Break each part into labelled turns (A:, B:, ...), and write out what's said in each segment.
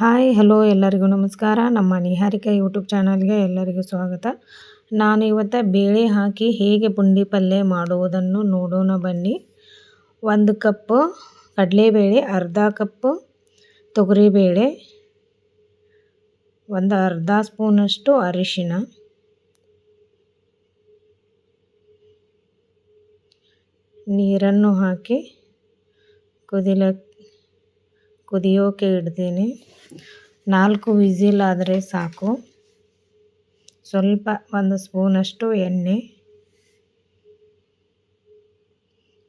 A: Hi, hello ಎಲ್ಲರಿಗೂ ನಮಸ್ಕಾರ. ನಮ್ಮ ನಿಹಾರಿಕಾ ಯೂಟ್ಯೂಬ್ ಚಾನಲ್ಗೆ ಎಲ್ಲರಿಗೂ ಸ್ವಾಗತ. ನಾನು ಇವತ್ತು ಬೇಳೆ ಹಾಕಿ ಹೇಗೆ ಪುಂಡಿ ಪಲ್ಯ ಮಾಡುವುದನ್ನು ನೋಡೋಣ ಬನ್ನಿ. ಒಂದು ಕಪ್ಪು ಕಡಲೆಬೇಳೆ, ಅರ್ಧ ಕಪ್ಪು ತೊಗರಿಬೇಳೆ, ಒಂದು ಅರ್ಧ ಸ್ಪೂನಷ್ಟು ಅರಿಶಿನ ನೀರನ್ನು ಹಾಕಿ ಕುದಿಲ ಕುದಿಯೋಕೆ ಇಡ್ತೀನಿ. ನಾಲ್ಕು ವಿಸಿಲ್ ಆದರೆ ಸಾಕು. ಸ್ವಲ್ಪ ಒಂದು ಸ್ಪೂನಷ್ಟು ಎಣ್ಣೆ.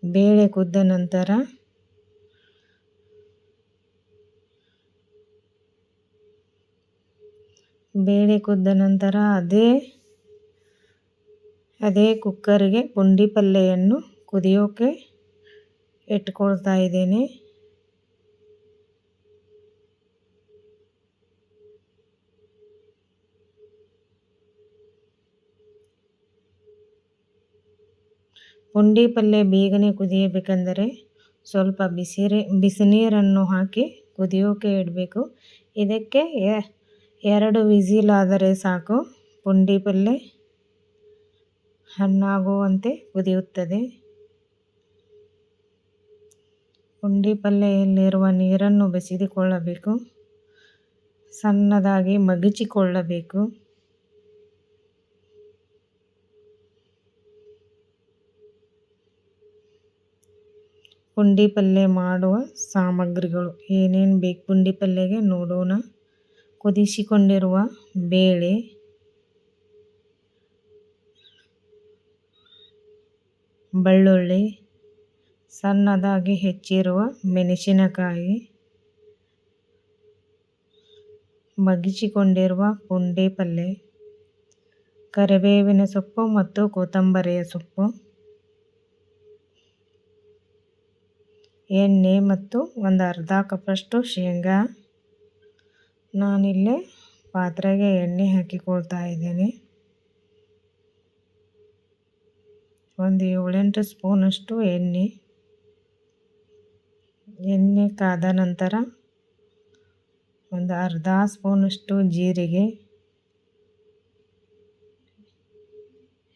A: ಬೇಳೆ ಕುದ್ದ ನಂತರ ಬೇಳೆ ಕುದ್ದ ನಂತರ ಅದೇ ಅದೇ ಕುಕ್ಕರಿಗೆ ಪುಂಡಿ ಪಲ್ಲೆಯನ್ನು ಕುದಿಯೋಕೆ ಇಟ್ಕೊಳ್ತಾ ಇದ್ದೇನೆ. ಪುಂಡಿ ಪಲ್ಯ ಬೇಗನೆ ಕುದಿಯಬೇಕೆಂದರೆ ಸ್ವಲ್ಪ ಬಿಸಿರೆ, ಬಿಸಿನೀರನ್ನು ಹಾಕಿ ಕುದಿಯೋಕೆ ಇಡಬೇಕು. ಇದಕ್ಕೆ ಎರಡು ವಿಸಿಲ್ ಆದರೆ ಸಾಕು. ಪುಂಡಿ ಪಲ್ಯ ಹಣ್ಣಾಗುವಂತೆ ಕುದಿಯುತ್ತದೆ. ಪುಂಡಿ ಪಲ್ಲೆಯಲ್ಲಿರುವ ನೀರನ್ನು ಬೆಸೆದುಕೊಳ್ಳಬೇಕು. ಸಣ್ಣದಾಗಿ ಮಗಚಿಕೊಳ್ಳಬೇಕು. ಪುಂಡಿ ಪಲ್ಯ ಮಾಡುವ ಸಾಮಗ್ರಿಗಳು. ಏನೇನು ಬೇಕು ಪುಂಡಿ ಪಲ್ಯಗೆ ನೋಡೋಣ. ಕುದಿಸಿಕೊಂಡಿರುವ ಬೇಳೆ, ಬೆಳ್ಳುಳ್ಳಿ, ಸಣ್ಣದಾಗಿ ಹೆಚ್ಚಿರುವ ಮೆಣಸಿನಕಾಯಿ ಮಗಿಸಿಕೊಂಡಿರುವ ಪುಂಡಿ ಪಲ್ಯ ಕರಿಬೇವಿನ ಸೊಪ್ಪು ಮತ್ತು ಕೊತ್ತಂಬರಿಯ ಸೊಪ್ಪು. ಎಣ್ಣೆ ಮತ್ತು ಒಂದು ಅರ್ಧ ಕಪ್ಪಷ್ಟು ಶೇಂಗಾ. ನಾನಿಲ್ಲಿ ಪಾತ್ರೆಗೆ ಎಣ್ಣೆ ಹಾಕಿಕೊಳ್ತಾ ಇದ್ದೀನಿ. ಒಂದು ಏಳೆಂಟು ಸ್ಪೂನಷ್ಟು ಎಣ್ಣೆ. ಎಣ್ಣೆ ಕಾದ ನಂತರ ಒಂದು ಅರ್ಧ ಸ್ಪೂನಷ್ಟು ಜೀರಿಗೆ.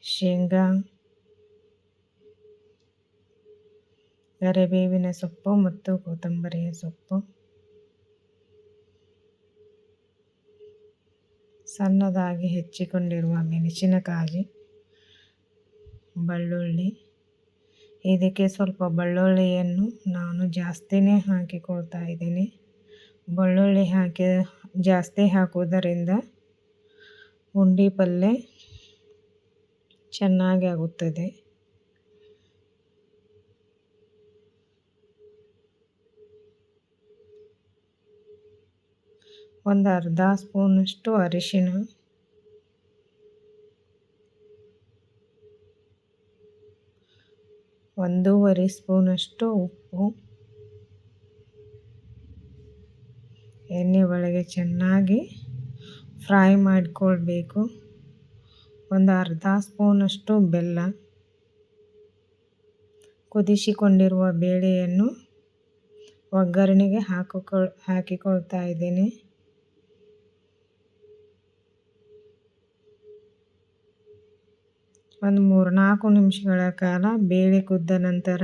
A: ಶೇಂಗಾ. ಕರಿಬೇವಿನ ಸೊಪ್ಪು ಮತ್ತು ಕೊತ್ತಂಬರಿಯ ಸೊಪ್ಪು. ಸಣ್ಣದಾಗಿ ಹೆಚ್ಚಿಕೊಂಡಿರುವ ಮೆಣಸಿನಕಾಯಿ, ಬೆಳ್ಳುಳ್ಳಿ. ಇದಕ್ಕೆ ಸ್ವಲ್ಪ ಬೆಳ್ಳುಳ್ಳಿಯನ್ನು ನಾನು ಜಾಸ್ತಿನೇ ಹಾಕಿಕೊಳ್ತಾ ಇದ್ದೀನಿ. ಬೆಳ್ಳುಳ್ಳಿ ಹಾಕಿ, ಜಾಸ್ತಿ ಹಾಕುವುದರಿಂದ ಉಂಡಿ ಪಲ್ಯ ಚೆನ್ನಾಗಿ ಆಗುತ್ತದೆ. ಒಂದು ಅರ್ಧ ಸ್ಪೂನಷ್ಟು ಅರಿಶಿನ ಒಂದೂವರೆ ಸ್ಪೂನಷ್ಟು ಉಪ್ಪು. ಎಣ್ಣೆ ಒಳಗೆ ಚೆನ್ನಾಗಿ ಫ್ರೈ ಮಾಡಿಕೊಳ್ಬೇಕು. ಒಂದು ಅರ್ಧ ಸ್ಪೂನಷ್ಟು ಬೆಲ್ಲ. ಕುದಿಸಿಕೊಂಡಿರುವ ಬೇಳೆಯನ್ನು ಒಗ್ಗರಣೆಗೆ ಹಾಕಿಕೊಳ್, ಹಾಕಿಕೊಳ್ತಾ ಇದ್ದೀನಿ. ಒಂದು ಮೂರು ನಾಲ್ಕು ನಿಮಿಷಗಳ ಕಾಲ ಬೇಳೆ ಕುದ್ದ ನಂತರ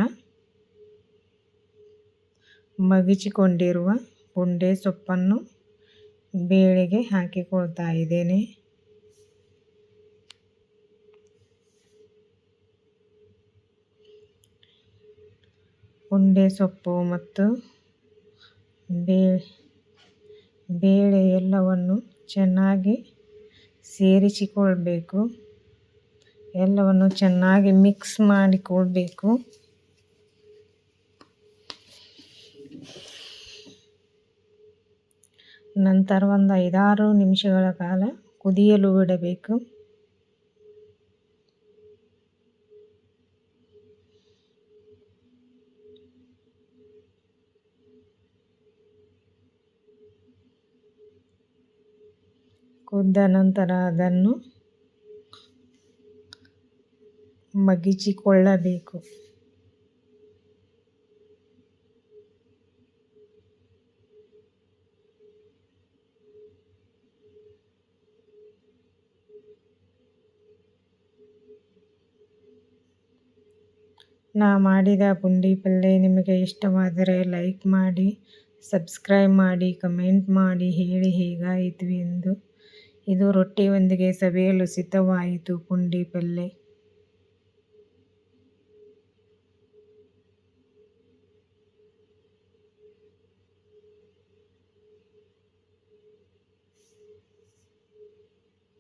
A: ಮಗಿಚಿಕೊಂಡಿರುವ ಪುಂಡೆ ಸೊಪ್ಪನ್ನು ಬೇಳೆಗೆ ಹಾಕಿಕೊಳ್ತಾ ಇದ್ದೇನೆ. ಪುಂಡೆ ಸೊಪ್ಪು ಮತ್ತು ಬೇಳೆ ಎಲ್ಲವನ್ನು ಚೆನ್ನಾಗಿ ಸೇರಿಸಿಕೊಳ್ಬೇಕು. ಎಲ್ಲವನ್ನು ಚೆನ್ನಾಗಿ ಮಿಕ್ಸ್ ಮಾಡಿ ಕೊಡಬೇಕು. ನಂತರ ಒಂದು ಐದಾರು ನಿಮಿಷಗಳ ಕಾಲ ಕುದಿಯಲು ಬಿಡಬೇಕು. ಕುದ್ದ ನಂತರ ಅದನ್ನು ಮಗಿಚಿಕೊಳ್ಳಬೇಕು. ನಾ ಮಾಡಿದ ಪುಂಡಿ ಪಲ್ಯ ನಿಮಗೆ ಇಷ್ಟವಾದರೆ ಲೈಕ್ ಮಾಡಿ, ಸಬ್ಸ್ಕ್ರೈಬ್ ಮಾಡಿ, ಕಮೆಂಟ್ ಮಾಡಿ, ಹೇಳಿ ಹೇಗಾಯಿತು ಎಂದು. ಇದು ರೊಟ್ಟಿಯೊಂದಿಗೆ ಸವಿಯಲು ಸಿದ್ಧವಾಯಿತು ಪುಂಡಿ ಪಲ್ಯ